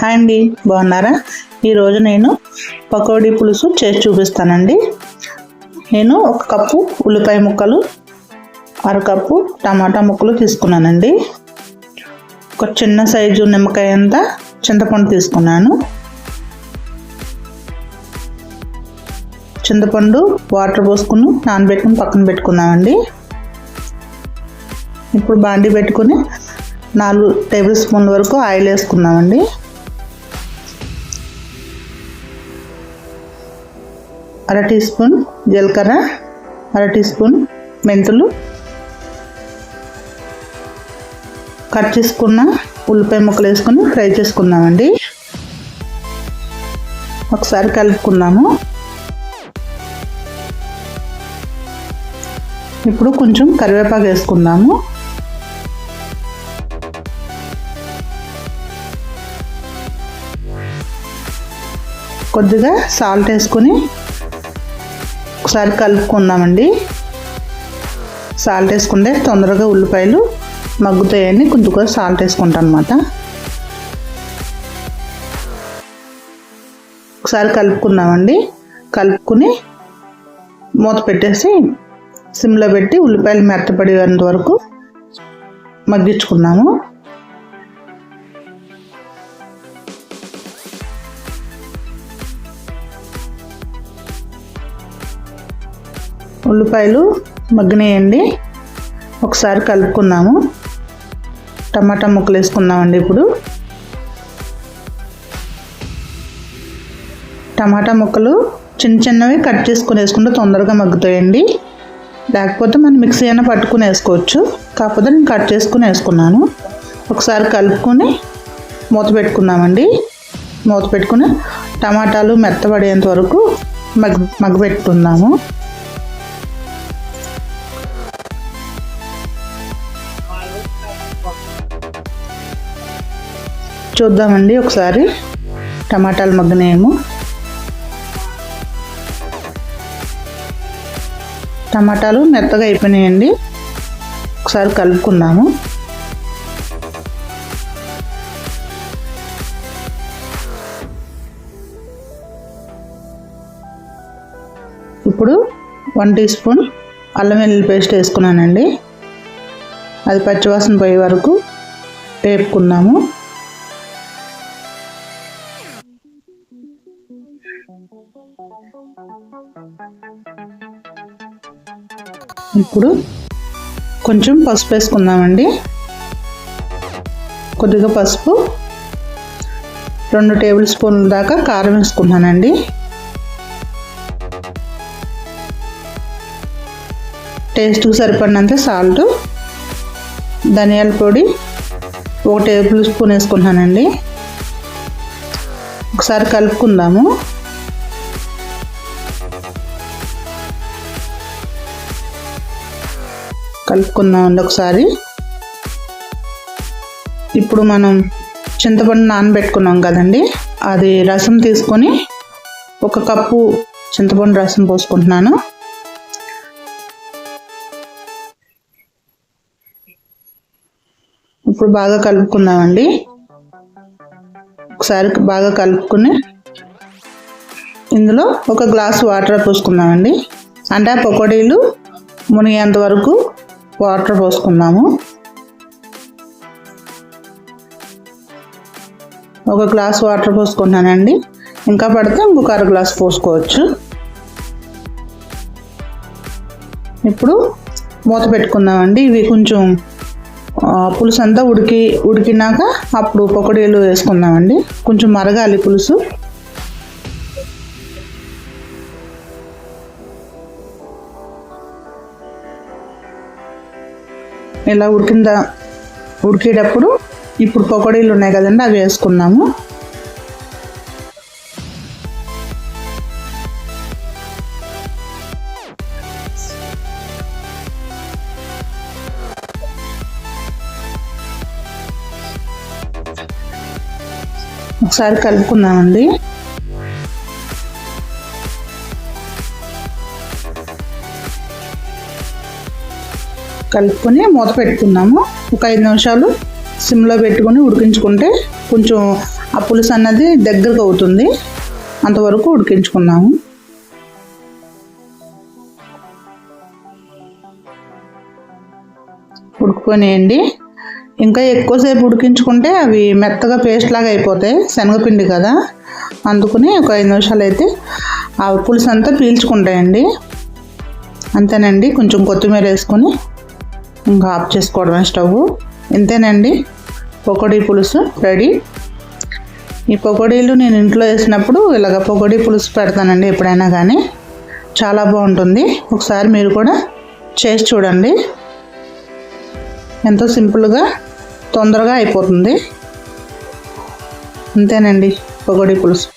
Hi అండి బాగున్నారా? ఈరోజు నేను పకోడీ పులుసు చేసి చూపిస్తానండి. నేను ఒక కప్పు ఉల్లిపాయ ముక్కలు అరకప్పు టమాటా ముక్కలు తీసుకున్నానండి. ఒక చిన్న సైజు నిమ్మకాయ అంతా చింతపండు తీసుకున్నాను. చింతపండు వాటర్ పోసుకుని నానబెట్టుకుని పక్కన పెట్టుకున్నామండి ఇప్పుడు బాండి పెట్టుకుని నాలుగు టేబుల్ స్పూన్ వరకు ఆయిల్ వేసుకున్నామండి అర టీ స్పూన్ జీలకర్ర అర టీ స్పూన్ మెంతులు. కట్ చేసుకున్న ఉల్లిపాయ ముక్కలు వేసుకొని ఫ్రై చేసుకుందామండి. ఒకసారి కలుపుకుందాము. ఇప్పుడు కొంచెం కరివేపాకు వేసుకుందాము. కొద్దిగా సాల్ట్ వేసుకొని ఒకసారి కలుపుకుందామండి. సాల్ట్ వేసుకుంటే తొందరగా ఉల్లిపాయలు మగ్గుతాయని కొద్దిగా సాల్ట్ వేసుకుంటాను అనమాట ఒకసారి కలుపుకుందామండి. కలుపుకుని మూత పెట్టేసి సిమ్లో పెట్టి ఉల్లిపాయలు మెత్తపడేంత వరకు మగ్గించుకున్నాము ఉల్లిపాయలు మగ్గినాయండి. ఒకసారి కలుపుకుందాము. టమాటా ముక్కలు వేసుకుందామండి ఇప్పుడు. టమాటా ముక్కలు చిన్న చిన్నవి కట్ చేసుకుని వేసుకుంటే తొందరగా మగ్గుతాయండి. లేకపోతే మనం మిక్సీ అయినా పట్టుకుని వేసుకోవచ్చు. కాకపోతే నేను కట్ చేసుకుని వేసుకున్నాను. ఒకసారి కలుపుకొని మూత పెట్టుకుందామండి. మూత పెట్టుకుని టమాటాలు మెత్తబడేంత వరకు మగ్గ పెట్టుకుందాము చూద్దామండి ఒకసారి. టమాటాలు మగ్గనేమో. టమాటాలు మెత్తగా అయిపోయినాయండి. ఒకసారి కలుపుకుందాము. ఇప్పుడు వన్ టీ స్పూన్ అల్లం వెల్లుల్లి పేస్ట్ వేసుకున్నానండి. అది పచ్చివాసన పోయే వరకు వేపుకున్నాము ఇప్పుడు కొంచెం పసుపు వేసుకుందామండి. కొద్దిగా పసుపు. రెండు టేబుల్ స్పూన్ల దాకా కారం వేసుకున్నానండి టేస్ట్కి సరిపడినంత సాల్ట్ ధనియాల పొడి ఒక టేబుల్ స్పూన్ వేసుకున్నానండి ఒకసారి కలుపుకుందాము. కలుపుకుందామండి ఒకసారి. ఇప్పుడు మనం చింతపండు నానబెట్టుకున్నాం కదండి. అది రసం తీసుకొని ఒక కప్పు చింతపండు రసం పోసుకుంటున్నాను. ఇప్పుడు బాగా కలుపుకుందామండి. ఒకసారి బాగా కలుపుకుని ఇందులో ఒక గ్లాస్ వాటర్ పోసుకుందామండి. అంటే ఆ పకోడీలు మునిగేంత వరకు వాటర్ పోసుకున్నాము. ఒక గ్లాస్ వాటర్ పోసుకున్నానండి. ఇంకా పడితే ఇంకొక అర గ్లాస్ పోసుకోవచ్చు. ఇప్పుడు మూత పెట్టుకుందామండి. ఇవి కొంచెం పులుసు అంతా ఉడికి ఉడికినాక అప్పుడు పకోడీలు వేసుకుందామండి. కొంచెం మరగాలి పులుసు. ఇలా ఉడికిందా ఉడికేటప్పుడు ఇప్పుడు పకోడీలు ఉన్నాయి కదండి అవి వేసుకున్నాము. ఒకసారి కలుపుకుందామండి. కలుపుకొని మూత పెట్టుకున్నాము. ఒక ఐదు నిమిషాలు సిమ్లో పెట్టుకొని ఉడికించుకుంటే కొంచెం ఆ పులుసు అన్నది దగ్గరకు అవుతుంది. అంతవరకు ఉడికించుకున్నాము. ఉడుకుపోయినాయండి. ఇంకా ఎక్కువసేపు ఉడికించుకుంటే అవి మెత్తగా పేస్ట్ లాగా అయిపోతాయి. శనగపిండి కదా. అందుకని ఒక ఐదు నిమిషాలు అయితే ఆ పులుసు అంతా పీల్చుకుంటాయండి. అంతేనండి. కొంచెం కొత్తిమీర వేసుకొని ఇంకా ఆఫ్ చేసుకోవడమే స్టవ్. ఇంతేనండి. పకోడీ పులుసు రెడీ. ఈ పకోడీలు నేను ఇంట్లో వేసినప్పుడు ఇలాగ పకోడీ పులుసు పెడతానండి ఎప్పుడైనా కానీ. చాలా బాగుంటుంది. ఒకసారి మీరు కూడా చేసి చూడండి. ఎంతో సింపుల్గా తొందరగా అయిపోతుంది. అంతేనండి పకోడీ పులుసు.